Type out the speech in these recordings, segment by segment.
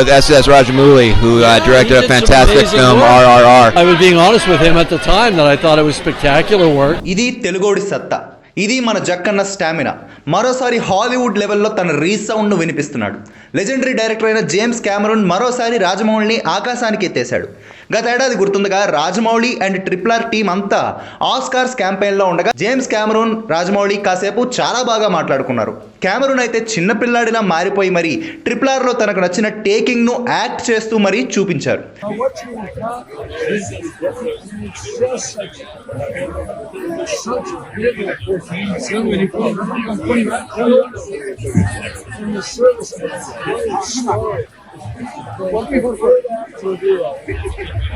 with S.S. Rajamouli, who uh, Yeah, directed he a did some fantastic amazing film, work. RRR. I was being honest with him at the time that I thought it was spectacular work. ఇది తెలుగోడి సత్తా ఇది మన Jakkanna stamina. మరోసారి Hollywood లెవెల్లో తన రీసౌండ్ను వినిపిస్తున్నాడు. Legendary director అయిన జేమ్స్ క్యామరూన్ మరోసారి రాజమౌళిని ఆకాశానికి ఎత్తేశాడు. గత ఏడాది గుర్తుండగా Rajamouli and triple R team అంతా ఆస్కార్స్ క్యాంపెయిన్లో ఉండగా జేమ్స్ క్యామరూన్ రాజమౌళి కాసేపు చాలా బాగా మాట్లాడుకున్నారు. క్యామరూన్ అయితే చిన్నపిల్లాడిలా మారిపోయి మరి ట్రిపుల్ ఆర్లో తనకు నచ్చిన టేకింగ్ను యాక్ట్ చేస్తూ మరీ చూపించారు. Such, Young and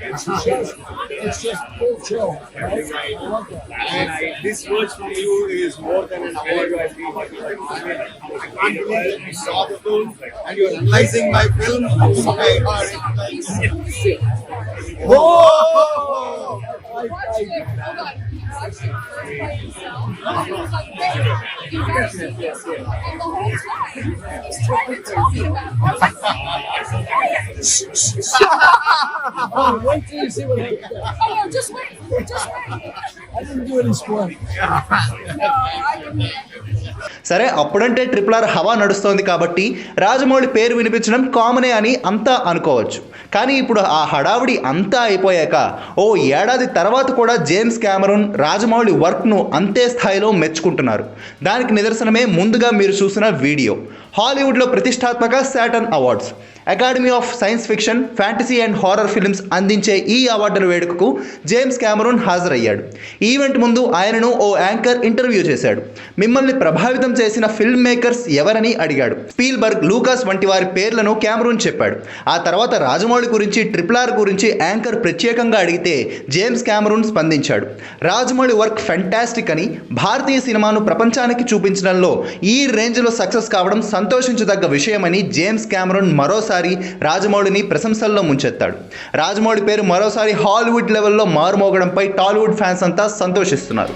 It's just, it's just full chill. Right? I that. And I, this words from you is more than an award. I feel like, I mean, I can't believe you saw the film and you're analyzing my film he's trying to tell. Wait till you see what happens. Oh, no, just wait. Just wait. I didn't do any సరే అప్పుడంటే triple R హవా నడుస్తోంది కాబట్టి రాజమౌళి పేరు వినిపించడం కామనే అని అంతా అనుకోవచ్చు. కానీ ఇప్పుడు ఆ హడావిడి అంతా అయిపోయాక ఓ ఏడాది తర్వాత కూడా జేమ్స్ క్యామరూన్ రాజమౌళి వర్క్ను అంతే స్థాయిలో మెచ్చుకుంటున్నారు. దానికి నిదర్శనమే ముందుగా మీరు చూసిన వీడియో. హాలీవుడ్లో ప్రతిష్టాత్మక Saturn Awards Academy of Science Fiction Fantasy and Horror Films అందించే ఈ అవార్డుల వేడుకకు జేమ్స్ క్యామరూన్ హాజరయ్యాడు. ఈవెంట్ ముందు ఆయనను ఓ యాంకర్ ఇంటర్వ్యూ చేశాడు. మిమ్మల్ని ప్రభావితం చేసిన ఫిల్మ్ మేకర్స్ ఎవరని అడిగాడు. స్పీల్బర్గ్ లూకాస్ వంటి వారి పేర్లను క్యామరూన్ చెప్పాడు. ఆ తర్వాత రాజమౌళి గురించి ట్రిపుల్ ఆర్ గురించి యాంకర్ ప్రత్యేకంగా అడిగితే జేమ్స్ క్యామరూన్ స్పందించాడు. రాజమౌళి వర్క్ ఫెంటాస్టిక్ అని భారతీయ సినిమాను ప్రపంచానికి చూపించడంలో ఈ రేంజ్లో సక్సెస్ కావడం సంతోషించదగ్గ విషయమని జేమ్స్ క్యామరూన్ మరోసారి మరోసారి రాజమౌళిని ప్రశంసల్లో ముంచెత్తాడు రాజమౌళి పేరు మరోసారి హాలీవుడ్ లెవెల్లో మారుమోగడంపై టాలీవుడ్ ఫ్యాన్స్ అంతా సంతోషిస్తున్నారు